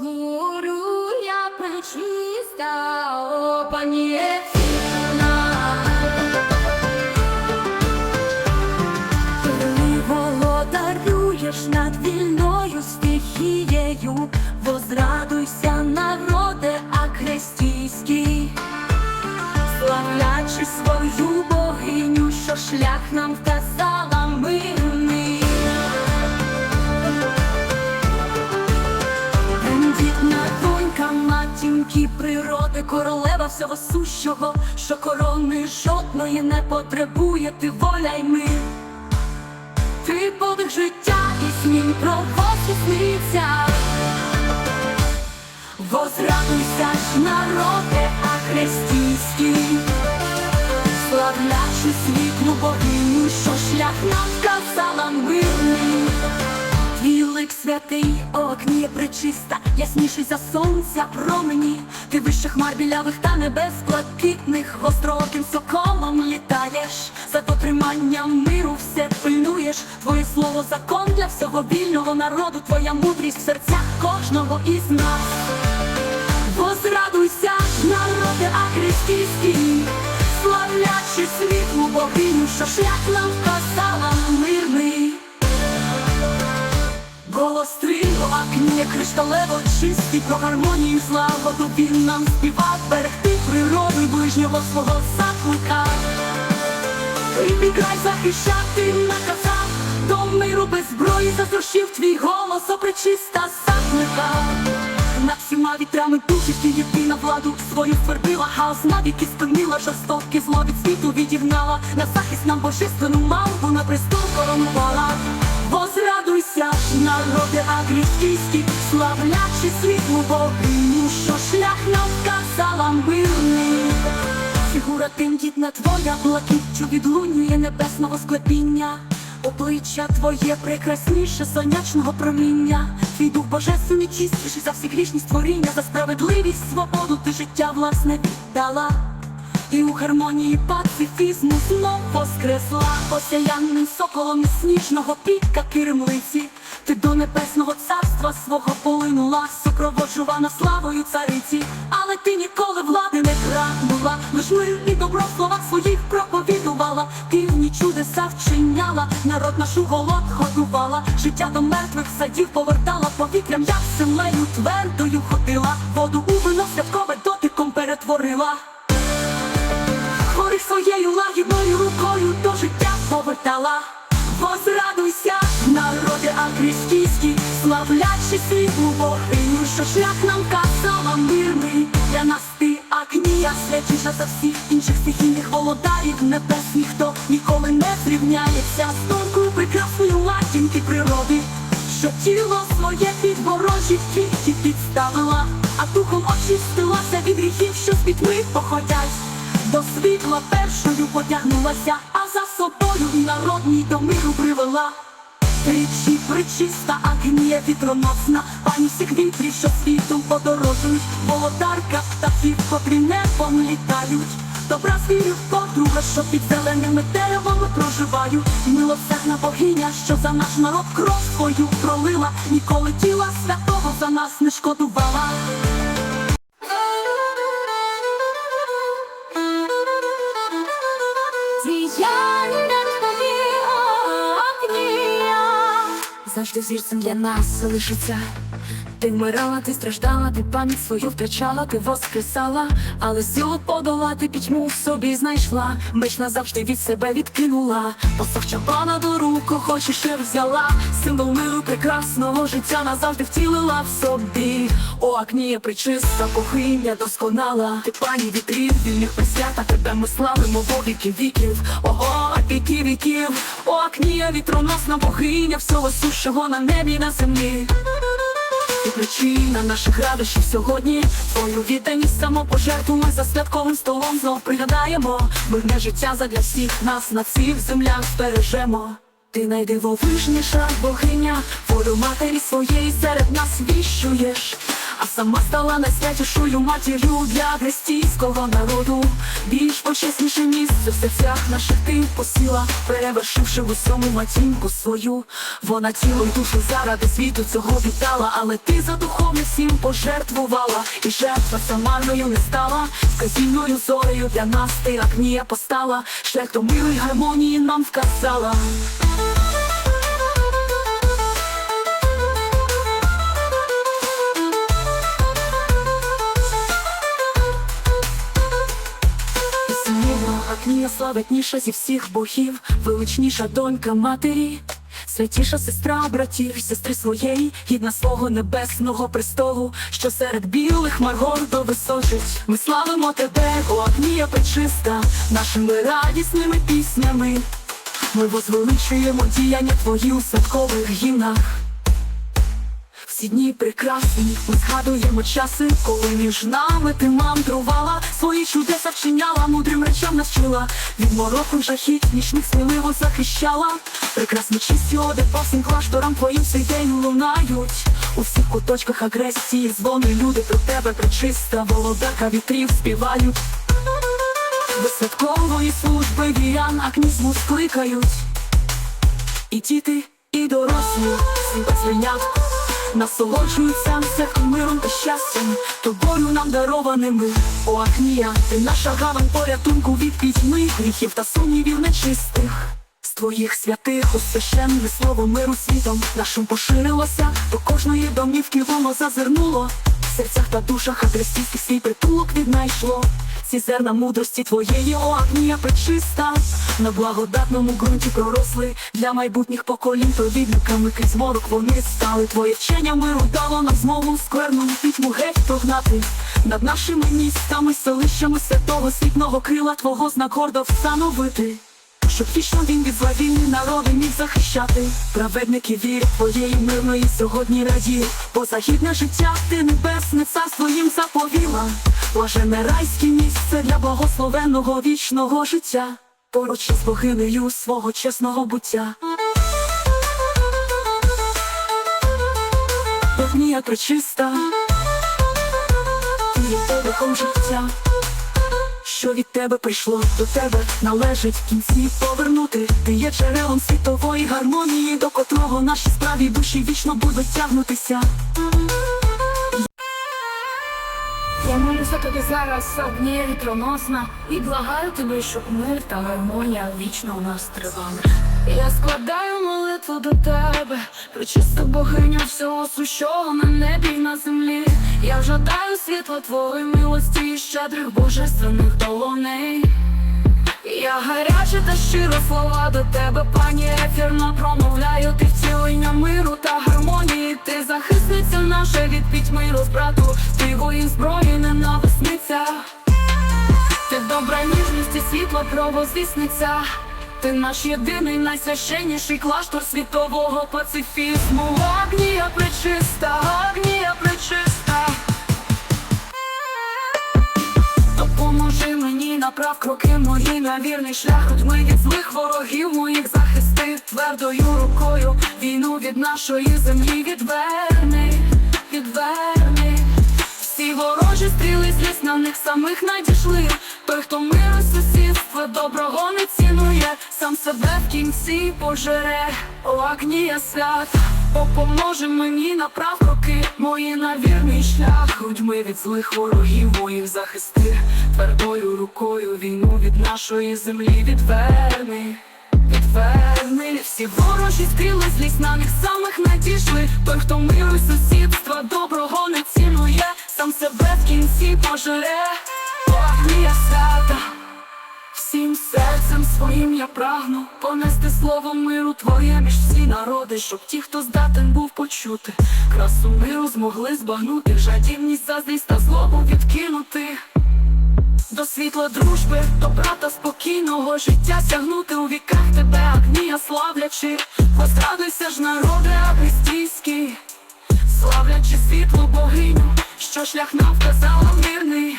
хмурю я пречиста, о панієцина. Ти володарюєш над вільною стихією, возрадуйся, народе акрестійський, славлячи свою богиню, що шлях нам вказала всього сущого, що корони жодної не потребує, ти воля й мир. Ти подих життя і змін про вас. Возрадуйся ж, народе акрестійський, славлячи світлу богиню, що шлях нам вказала мирний. Твій святий, окніє причиста, ясніший за сонця промені. Ти вище хмар білявих та небес блакитних, гострооким соколом літаєш, за дотриманням миру все пильнуєш. Твоє слово закон для всього вільного народу, твоя мудрість в серцях кожного із нас. Возрадуйся, народи акрестійський, славлячи світлу богиню, що шлях нам вказала Стрілу, акніє кришталево чисті про гармонію злагоду він нам співав берегти природу ближнього свого заклика. Рідний край захищати наказав, до миру без зброї зазрощив твій голос, опричиста заклика. Над всіма вітрами душі ти єдина владу свою ствердила, хаос навіки спинила, жорстоке зло від світу відігнала, на захист нам божественну мавку на престол коронувала. Богиню, що шлях нам вказала мирний. Фігура тендітна твоя, блакиттю відлунює небесного склепіння. Обличчя твоє прекрасніше сонячного проміння. Твій дух божественний чистіший за всі грішні створіння, за справедливість, свободу ти життя власне віддала. І у гармонії пацифізму знов воскресла Осяянним соколом сніжного піка киримлиці Ти до небесного царства свого полинула Супроводжувана славою цариці. Але ти ніколи влади не прагнула Лиш мир і добро в словах своїх проповідувала. Півні чудеса вчиняла Народ нашу голод годувала. Життя до мертвих садів повертала Повітрям, як землею твердою ходила. Воду у вино святкове дотиком перетворила. Гори своєю лагідною рукою до життя повертала. Славлячи світлу богиню, що шлях нам казала мирний. Для нас ти акнія, святіша за всіх інших стихійних володарів небесних, хто ніколи не зрівняється з тонкою прекрасною матінки природи, що тіло своє під ворожі квіті підставила, а духом очистилася від гріхів, що з пітьми походять. До світла першою потягнулася, а за собою народній до миру привела. Тричі причиста агнія вітроносна, пані всіх вітрів, що світом подорожують, володарка птахів, котрі небом літають. Добра звірів подруга, що під зеленими деревами проживають. Милосердна богиня, що за наш народ кров свою пролила, ніколи тіла святого за нас не шкодувала. Завжди зірцем для нас залишиться Ти вмирала, ти страждала, ти пам'ять свою втрачала, ти воскресала, але силу подолати пітьму в собі знайшла, меч назавжди від себе відкинула, посох чапана до рук, охоче ще взяла, символ миру прекрасного життя назавжди втілила в собі. О, акнія причиста, богиня досконала, ти пані вітрів, вільних присвята, тебе ми славимо во віки віків, ого, віки віків, о, акнія вітроносна богиня, всього сущого на небі на землі. Ти причина наших радощів сьогодні. Твою відданість самопожертву ми за святковим столом знов пригадаємо. Мирне життя задля всіх нас на цих землях збережемо Ти найдивовижніша богиня, волю матері своєї серед нас віщуєш а сама стала найсвятішою матір'ю для христійського народу. Більш почесніше місце в серцях наших ти посіла, перевершивши в усьому матінку свою. Вона тіло й душу заради світу цього віддала, але ти за духовне всім пожертвувала, і жертва самарною не стала, вказівною зорею для нас ти агнія постала, шлях до й гармонії нам вказала. Агнія славетніша зі всіх богів, величніша донька матері, святіша сестра братів, сестри своєї, гідна свого небесного престолу, що серед білих хмар гордо височить. Ми славимо тебе, о Агнія пречиста, нашими радісними піснями. Ми возвеличуємо діяння твої у святкових гімнах. Всі дні прекрасні, ми згадуємо часи, коли між нами ти мандрувала, свої чудеса вчиняла, мудрим речам навчила, від мороку жахіть нічних сміливо захищала. Прекрасні чисті оди по всім клашторам твоїм цей день лунають. У всіх куточках агресії, дзвони люди про тебе причиста, володарка вітрів співають. До святкової служби віян акнізму скликають. І діти, і дорослі, всі без винятку Насолоджуються всяким миром та щастям, тобою нам дарованими, О, Агнія, ти наша гавань порятунку від пітьми, гріхів та сумнівів нечистих. З твоїх святих освященне слово миру світом нашим поширилося, до кожної домівки воно зазирнуло, в серцях та душах агресійських свій притулок віднайшло. Ці зерна мудрості твоєї, о Агнія пречиста, на благодатному ґрунті проросли для майбутніх поколінь провідниками крізь морок вони стали. Твоє вчення миру дало нам змогу скверну пітьму геть прогнати. Над нашими містами, селищами святого світного крила Твого знак гордо встановити. Щоб вічно він від зла вільні народи міг захищати. Праведники вірять твоєї мирної сьогодні радіють Бо загідне життя ти небесне царство їм заповіла. Блажене райське місце для благословенного вічного життя. Поруч із богинею свого чесного буття. Богнія пречиста Ти є подихом життя що від тебе прийшло, до тебе належить в кінці повернути. Ти є джерелом світової гармонії, до котрого наші справі душі вічно будуть тягнутися. Я молюся тобі зараз, огніє вітроносна, і благаю тебе, щоб мир та гармонія вічно у нас тривали. Я складаю молитву до тебе, причиста богиня всього сущого на небі й на землі. Я жадаю світла твоєї милості і щедрих божественних долоней. Я гаряче та щиро слова до тебе, пані ефірно промовляю ти втілення миру та гармонії. Ти захисниця наша від пітьми розбрату, ти воїн зброї ненависниця. Ти добра ніжність і світло правозвісниця. Ти наш єдиний найсвященніший клаштор світового пацифізму. Агнія пречиста, агнія пречиста. Допоможи мені направ кроки мої на вірний шлях. Ми від злих ворогів моїх захисти. Твердою рукою Війну від нашої землі відверни, відверни. Всі ворожі стріли злість на них самих надійшли. Той, хто миру сусідства доброго не цінує Сам себе в кінці пожере, о агнія свята Попоможе мені направ кроки мої на вірний шлях. Грудьми від злих ворогів моїх захисти. Твердою рукою війну від нашої землі відверни. Відверни. Всі ворожі стріли злість на них самих надійшли. Той, хто миру своїм я прагну понести слово миру твоє між всі народи, щоб ті, хто здатен був почути, красу миру змогли збагнути, жадібність, заздрість та злобу відкинути. До світла дружби, добра та спокійного життя сягнути у віках тебе, агнія славлячи, Возрадуйся ж народи агрестійський, славлячи світлу богиню, що шлях нам вказала мирний.